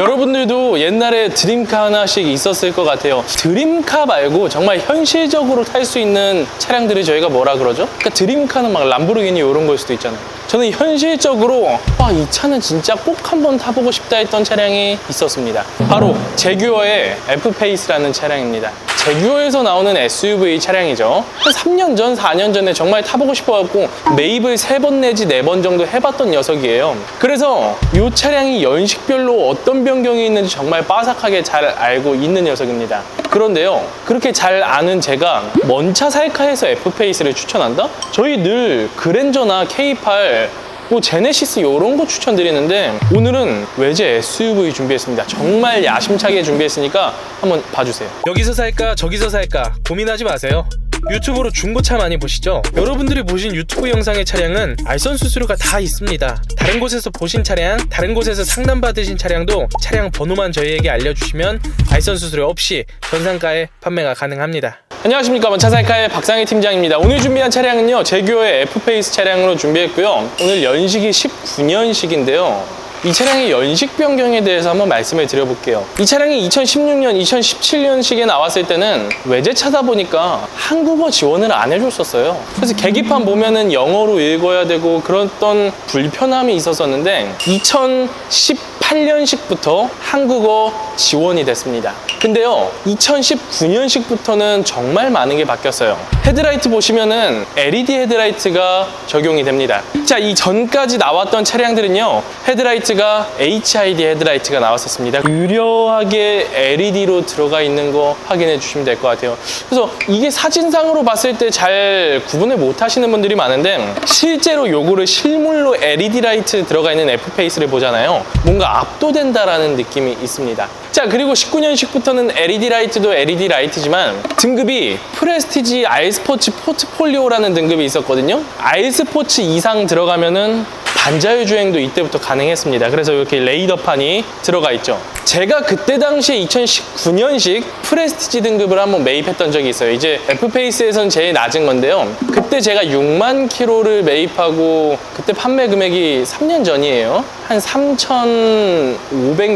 여러분들도 옛날에 드림카 하나씩 있었을 것 같아요. 드림카 말고 정말 현실적으로 탈 수 있는 차량들이 저희가 뭐라 그러죠? 그러니까 드림카는 막 람보르기니 이런 걸 수도 있잖아요. 저는 현실적으로 와, 이 차는 진짜 꼭 한번 타보고 싶다 했던 차량이 있었습니다. 바로 제규어의 F페이스라는 차량입니다. 제규어에서 나오는 SUV 차량이죠. 한 3년 전, 4년 전에 정말 타보고 싶어갖고 매입을 3번 내지 4번 정도 해봤던 녀석이에요. 그래서 이 차량이 연식별로 어떤 변경이 있는지 정말 빠삭하게 잘 알고 있는 녀석입니다. 그런데요, 그렇게 잘 아는 제가 먼 차 살카에서 F페이스를 추천한다? 저희 늘 그랜저나 K8 뭐 제네시스 이런 거 추천드리는데 오늘은 외제 SUV 준비했습니다. 정말 야심차게 준비했으니까 한번 봐주세요. 여기서 살까 저기서 살까 고민하지 마세요. 유튜브로 중고차 많이 보시죠? 여러분들이 보신 유튜브 영상의 차량은 알선 수수료가 다 있습니다. 다른 곳에서 보신 차량, 다른 곳에서 상담받으신 차량도 차량 번호만 저희에게 알려주시면 알선 수수료 없이 전상가에 판매가 가능합니다. 안녕하십니까 먼차살카의 박상희 팀장입니다. 오늘 준비한 차량은요 제규어의 F페이스 차량으로 준비했고요. 오늘 연식이 19년식인데요. 이 차량의 연식 변경에 대해서 한번 말씀을 드려볼게요. 이 차량이 2016년, 2017년식에 나왔을 때는 외제차다 보니까 한국어 지원을 안 해줬었어요. 그래서 계기판 보면은 영어로 읽어야 되고 그랬던 불편함이 있었었는데 2018년식부터 한국어 지원이 됐습니다. 근데요, 2019년식부터는 정말 많은 게 바뀌었어요. 헤드라이트 보시면은 LED 헤드라이트가 적용이 됩니다. 자, 이 전까지 나왔던 차량들은요, 헤드라이트 가 HID 헤드라이트가 나왔었습니다. 유려하게 LED로 들어가 있는 거 확인해 주시면 될 것 같아요. 그래서 이게 사진상으로 봤을 때 잘 구분을 못 하시는 분들이 많은데, 실제로 요거를 실물로 LED 라이트 들어가 있는 F페이스를 보잖아요. 뭔가 압도된다라는 느낌이 있습니다. 자, 그리고 19년식부터는 LED 라이트도 LED 라이트지만 등급이 프레스티지 아이스포츠 포트폴리오라는 등급이 있었거든요. 아이스포츠 이상 들어가면은 반자율 주행도 이때부터 가능했습니다. 그래서 이렇게 레이더판이 들어가 있죠. 제가 그때 당시에 2019년식 프레스티지 등급을 한번 매입했던 적이 있어요. 이제 F페이스에서는 제일 낮은 건데요. 그때 제가 6만 킬로를 매입하고 그때 판매 금액이 3년 전이에요. 한 3,500,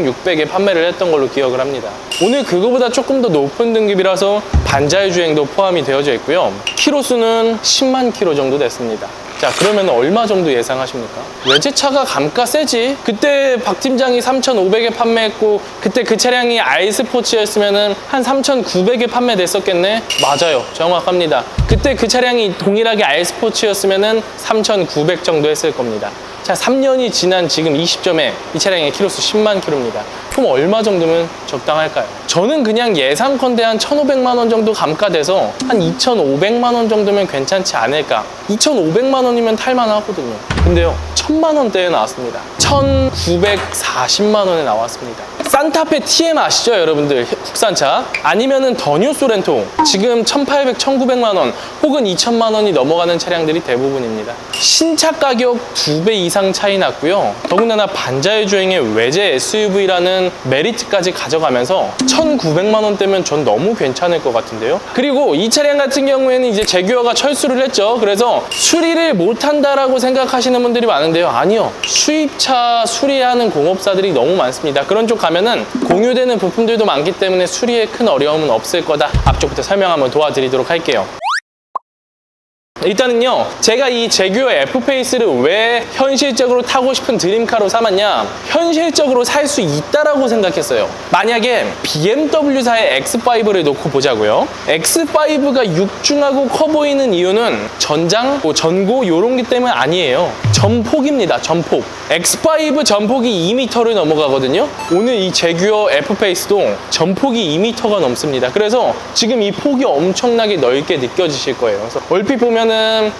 600에 판매를 했던 걸로 기억을 합니다. 오늘 그거보다 조금 더 높은 등급이라서 반자율 주행도 포함이 되어져 있고요. 키로수는 10만 킬로 정도 됐습니다. 자, 그러면 얼마 정도 예상하십니까? 외제차가 감가 세지? 그때 박 팀장이 3,500에 판매했고, 그때 그 차량이 아이스포츠였으면 한 3,900에 판매됐었겠네? 맞아요. 정확합니다. 그때 그 차량이 동일하게 아이스포츠였으면 3,900 정도 했을 겁니다. 자, 3년이 지난 지금 이 시점에 이 차량의 키로수 10만 킬로입니다. 그럼 얼마 정도면 적당할까요? 저는 그냥 예상컨대 한 1,500만 원 정도 감가돼서 한 2,500만 원 정도면 괜찮지 않을까? 2,500만 원이면 탈만하거든요. 근데요, 1,000만 원대에 나왔습니다. 1,940만 원에 나왔습니다. 산타페 TM 아시죠, 여러분들? 국산차. 아니면은 더뉴 소렌토. 지금 1,800, 1,900만 원 혹은 2,000만 원이 넘어가는 차량들이 대부분입니다. 신차 가격 2배 이상 차이 났고요. 더군다나 반자율 주행의 외제 SUV라는 메리트까지 가져가면서 1,900만 원대면 전 너무 괜찮을 것 같은데요. 그리고 이 차량 같은 경우에는 이제 제규어가 철수를 했죠. 그래서 수리를 못 한다라고 생각하시는 분들이 많은데요. 아니요. 수입차 수리하는 공업사들이 너무 많습니다. 그런 쪽 가면 은 공유되는 부품들도 많기 때문에 수리에 큰 어려움은 없을 거다. 앞쪽부터 설명 한번 도와드리도록 할게요. 일단은요, 제가 이 제규어 F페이스를 왜 현실적으로 타고 싶은 드림카로 삼았냐? 현실적으로 살 수 있다라고 생각했어요. 만약에 BMW사의 X5를 놓고 보자고요. X5가 육중하고 커 보이는 이유는 전장, 뭐 전고 이런 게 때문 아니에요. 전폭입니다. 전폭. X5 전폭이 2m를 넘어가거든요. 오늘 이 제규어 F페이스도 전폭이 2m가 넘습니다. 그래서 지금 이 폭이 엄청나게 넓게 느껴지실 거예요. 그래서 얼핏 보면은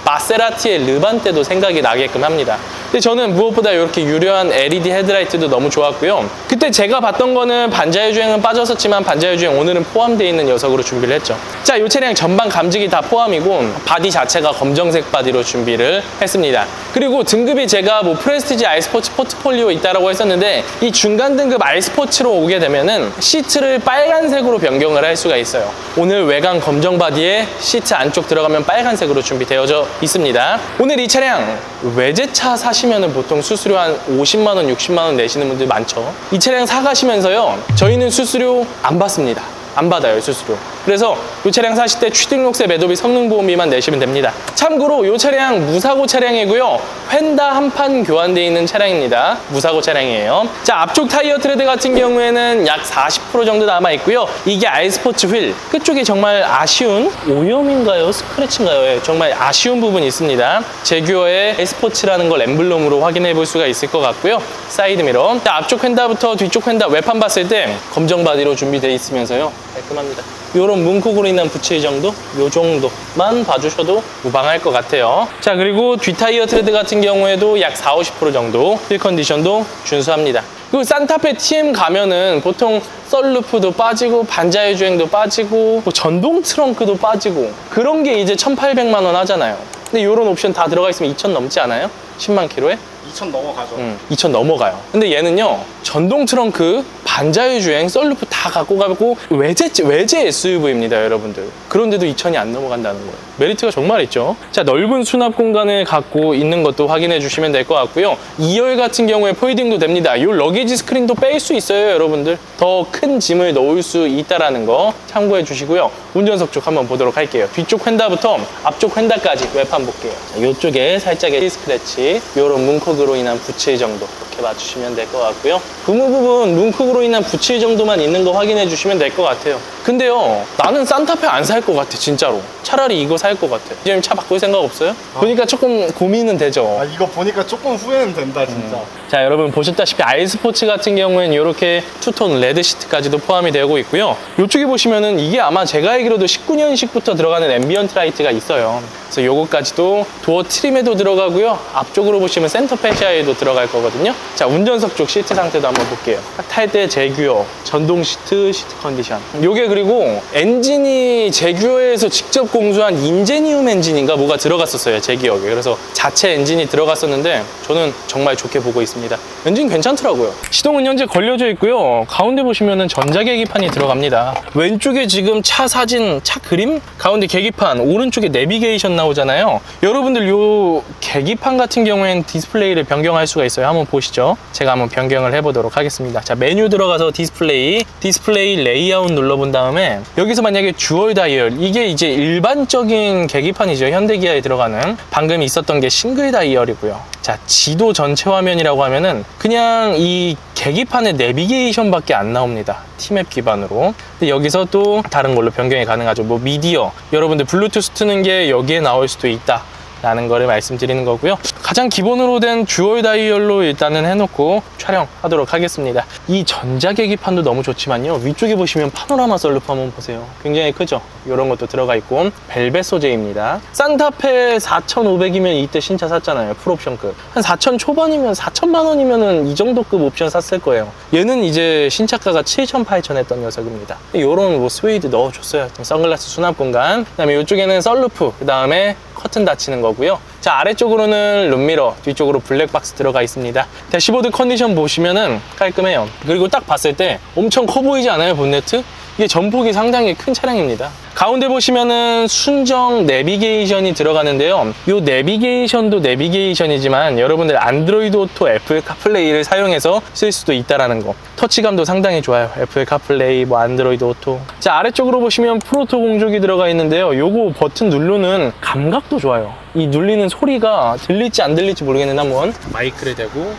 마세라티의 르반테도 생각이 나게끔 합니다. 근데 저는 무엇보다 이렇게 유려한 LED 헤드라이트도 너무 좋았고요. 그때 제가 봤던 거는 반자율 주행은 빠졌었지만 반자율 주행 오늘은 포함되어 있는 녀석으로 준비를 했죠. 자, 이 차량 전방 감지기 다 포함이고 바디 자체가 검정색 바디로 준비를 했습니다. 그리고 등급이 제가 뭐 프레스티지 아이스포츠 포트폴리오 있다라고 했었는데 이 중간 등급 아이스포츠로 오게 되면은 시트를 빨간색으로 변경을 할 수가 있어요. 오늘 외관 검정 바디에 시트 안쪽 들어가면 빨간색으로 준비 준비되어져 있습니다. 오늘 이 차량 외제차 사시면 보통 수수료 한 50만 원, 60만 원 내시는 분들 많죠. 이 차량 사가시면서요. 저희는 수수료 안 받습니다. 안 받아요 수수료 그래서 이 차량 사실 때 취등록세 매도비 성능보험비만 내시면 됩니다. 참고로 이 차량 무사고 차량이고요. 휀다 한판 교환되어 있는 차량입니다. 무사고 차량이에요. 자 앞쪽 타이어 트레드 같은 경우에는 약 40% 정도 남아 있고요. 이게 아이스포츠 휠. 끝쪽에 정말 아쉬운 오염인가요? 스크래치인가요? 예, 정말 아쉬운 부분이 있습니다. 제규어의 아이스포츠라는 걸 엠블럼으로 확인해 볼 수가 있을 것 같고요. 사이드 미러. 자, 앞쪽 휀다부터 뒤쪽 휀다 외판 봤을 때 검정 바디로 준비되어 있으면서요 깔끔합니다. 이런 문콕으로 인한 부치 정도? 요 정도만 봐주셔도 무방할 것 같아요. 자, 그리고 뒷타이어 트레드 같은 경우에도 약 4, 50% 정도 휠 컨디션도 준수합니다. 그리고 산타페 TM 가면은 보통 썰루프도 빠지고 반자율 주행도 빠지고 뭐 전동 트렁크도 빠지고 그런 게 이제 1,800만 원 하잖아요. 근데 이런 옵션 다 들어가 있으면 2,000 넘지 않아요? 10만 킬로에? 2천 넘어가죠. 음, 2천 넘어가요. 근데 얘는요, 전동 트렁크, 반자율 주행, 썰루프 다 갖고 가고 외제, 외제 SUV입니다, 여러분들. 그런데도 2천이 안 넘어간다는 거예요. 메리트가 정말 있죠. 자, 넓은 수납 공간을 갖고 있는 것도 확인해 주시면 될 것 같고요. 2열 같은 경우에 폴딩도 됩니다. 이 러게지 스크린도 뺄 수 있어요, 여러분들. 더 큰 짐을 넣을 수 있다라는 거 참고해 주시고요. 운전석 쪽 한번 보도록 할게요. 뒤쪽 휀다부터 앞쪽 휀다까지 외판 볼게요. 자, 이쪽에 살짝의 스크래치, 이런 문콕으로 인한 부치 정도 이렇게 맞추시면 될 것 같고요. 부무 부분 문콕으로 인한 부치 정도만 있는 거 확인해 주시면 될 것 같아요. 근데요, 나는 산타페 안 살 것 같아, 진짜로. 차라리 이거 살 것 같아. 지금 차 바꿀 생각 없어요? 보니까 조금 고민은 되죠. 아 이거 보니까 조금 후회는 된다 진짜. 자 여러분 보셨다시피 아이스포츠 같은 경우에는 이렇게 투톤 레드 시트까지도 포함이 되고 있고요 이쪽에 보시면은 이게 아마 제가 알기로도 19년식부터 들어가는 앰비언트 라이트가 있어요 그래서 요거까지도 도어 트림에도 들어가고요 앞쪽으로 보시면 센터 페시아에도 들어갈 거거든요 자 운전석 쪽 시트 상태도 한번 볼게요 탈 때 제규어 전동 시트 시트 컨디션 요게 그리고 엔진이 제규어에서 직접 공수한 인제니움 엔진인가 뭐가 들어갔었어요 제 기억에. 그래서 자체 엔진이 들어갔었는데 저는 정말 좋게 보고 있습니다. 엔진 괜찮더라고요. 시동은 현재 걸려져 있고요. 가운데 보시면은 전자 계기판이 들어갑니다. 왼쪽에 지금 차 사진 차 그림? 가운데 계기판 오른쪽에 내비게이션 나오잖아요. 여러분들 요 계기판 같은 경우엔 디스플레이를 변경할 수가 있어요. 한번 보시죠. 제가 한번 변경을 해보도록 하겠습니다. 자 메뉴 들어가서 디스플레이 디스플레이 레이아웃 눌러본 다음 에 여기서 만약에 주얼 다이얼 이게 이제 일반적인 계기판이죠. 현대기아에 들어가는. 방금 있었던 게 싱글 다이얼이고요. 자 지도 전체 화면이라고 하면은 그냥 이 계기판의 내비게이션 밖에 안 나옵니다. 티맵 기반으로. 근데 여기서 또 다른 걸로 변경이 가능하죠. 뭐 미디어. 여러분들 블루투스 트는 게 여기에 나올 수도 있다 라는 거를 말씀드리는 거고요. 가장 기본으로 된 듀얼 다이얼로 일단은 해놓고 촬영하도록 하겠습니다. 이 전자 계기판도 너무 좋지만요. 위쪽에 보시면 파노라마 썰루프 한번 보세요. 굉장히 크죠? 이런 것도 들어가 있고 벨벳 소재입니다. 산타페 4,500이면 이때 신차 샀잖아요. 풀옵션급. 한 4,000 초반이면 4천만 원이면은 이 정도급 옵션 샀을 거예요. 얘는 이제 신차가가 7,000, 8,000 했던 녀석입니다. 이런 뭐 스웨이드 넣어줬어요. 선글라스 수납 공간. 그 다음에 이쪽에는 썰루프. 그 다음에 커튼 닫히는 거고 요. 자 아래쪽으로는 룸미러, 뒤쪽으로 블랙박스 들어가 있습니다. 대시보드 컨디션 보시면은 깔끔해요. 그리고 딱 봤을 때 엄청 커 보이지 않아요 본네트? 이게 전폭이 상당히 큰 차량입니다. 가운데 보시면은 순정 내비게이션이 들어가는데요. 이 내비게이션도 내비게이션이지만 여러분들 안드로이드 오토 애플 카플레이를 사용해서 쓸 수도 있다라는 거. 터치감도 상당히 좋아요. 애플 카플레이, 뭐 안드로이드 오토. 자 아래쪽으로 보시면 프로토 공조기 들어가 있는데요. 요거 버튼 누르는 감각도 좋아요. 이 눌리는 소리가 들릴지 안 들릴지 모르겠는데 한번 마이크를 대고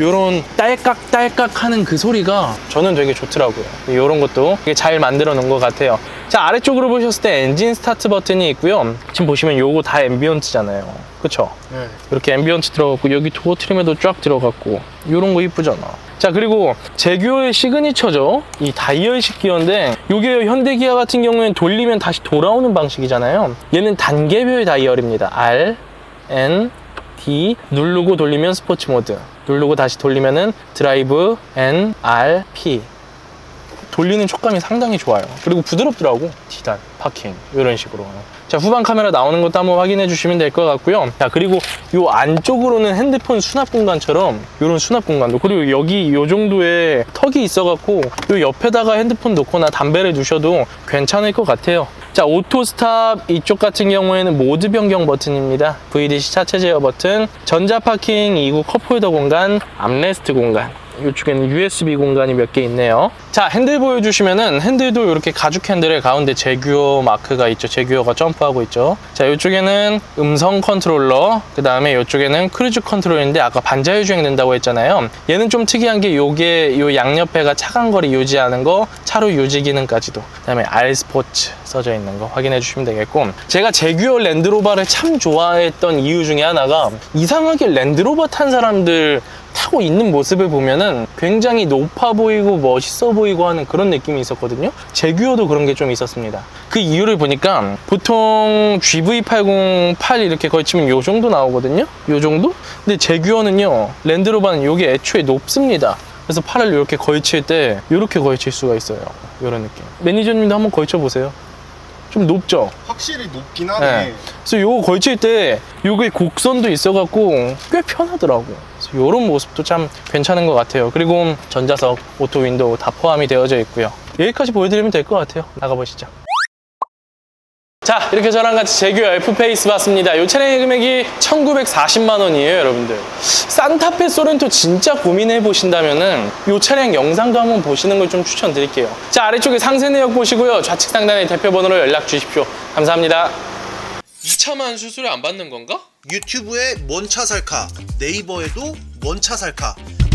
요런 딸깍 딸깍 하는 그 소리가 저는 되게 좋더라고요. 요런 것도 되게 잘 만들어 놓은 것 같아요. 자, 아래쪽으로 보셨을 때 엔진 스타트 버튼이 있고요. 지금 보시면 요거 다 앰비언트잖아요. 그쵸? 네. 이렇게 앰비언트 들어갔고, 여기 도어 트림에도 쫙 들어갔고, 요런 거 이쁘잖아. 자, 그리고 제규어의 시그니처죠. 이 다이얼식 기어인데, 요게 현대 기아 같은 경우에는 돌리면 다시 돌아오는 방식이잖아요. 얘는 단계별 다이얼입니다. R, N, D 누르고 돌리면 스포츠 모드 누르고 다시 돌리면은 드라이브 N R P. 돌리는 촉감이 상당히 좋아요. 그리고 부드럽더라고 D단 파킹 이런 식으로. 자 후방 카메라 나오는 것도 한번 확인해 주시면 될 것 같고요. 자 그리고 요 안쪽으로는 핸드폰 수납 공간처럼 이런 수납 공간도 그리고 여기 요 정도의 턱이 있어 갖고 요 옆에다가 핸드폰 놓거나 담배를 두셔도 괜찮을 것 같아요 자, 오토 스탑 이쪽 같은 경우에는 모드 변경 버튼입니다. VDC 차체 제어 버튼, 전자 파킹 2구 컵홀더 공간, 암레스트 공간. 이쪽에는 USB 공간이 몇 개 있네요. 자, 핸들 보여주시면은 핸들도 이렇게 가죽 핸들에 가운데 제규어 마크가 있죠. 제규어가 점프하고 있죠. 자, 이쪽에는 음성 컨트롤러, 그 다음에 이쪽에는 크루즈 컨트롤인데 아까 반자율 주행 된다고 했잖아요. 얘는 좀 특이한 게 요게 요 양옆에가 차간 거리 유지하는 거, 차로 유지 기능까지도. 그 다음에 R 스포츠 써져 있는 거 확인해 주시면 되겠고. 제가 제규어 랜드로버를 참 좋아했던 이유 중에 하나가 이상하게 랜드로버 탄 사람들 타고 있는 모습을 보면은 굉장히 높아 보이고 멋있어 보이고 하는 그런 느낌이 있었거든요. 제규어도 그런 게 좀 있었습니다. 그 이유를 보니까 보통 GV808 이렇게 걸치면 요 정도 나오거든요. 요 정도? 근데 제규어는요. 랜드로버는 요게 애초에 높습니다. 그래서 팔을 이렇게 걸칠 때 이렇게 걸칠 수가 있어요. 이런 느낌. 매니저님도 한번 걸쳐 보세요. 좀 높죠? 확실히 높긴 하네. 네. 그래서 요거 걸칠 때 요게 곡선도 있어갖고 꽤 편하더라고. 그래서 요런 모습도 참 괜찮은 것 같아요. 그리고 전자석, 오토 윈도우 다 포함이 되어져 있고요. 여기까지 보여드리면 될 것 같아요. 나가보시죠. 자, 이렇게 저랑 같이 제규 F페이스 봤습니다. 이 차량의 금액이 1940만 원이에요, 여러분들. 산타페 소렌토 진짜 고민해 보신다면은 이 차량 영상도 한번 보시는 걸 좀 추천드릴게요. 자, 아래쪽에 상세 내역 보시고요. 좌측 상단에 대표 번호로 연락 주십시오. 감사합니다. 2차만 수수료 안 받는 건가? 유튜브에 뭔 차 살까 네이버에도 뭔 차 살까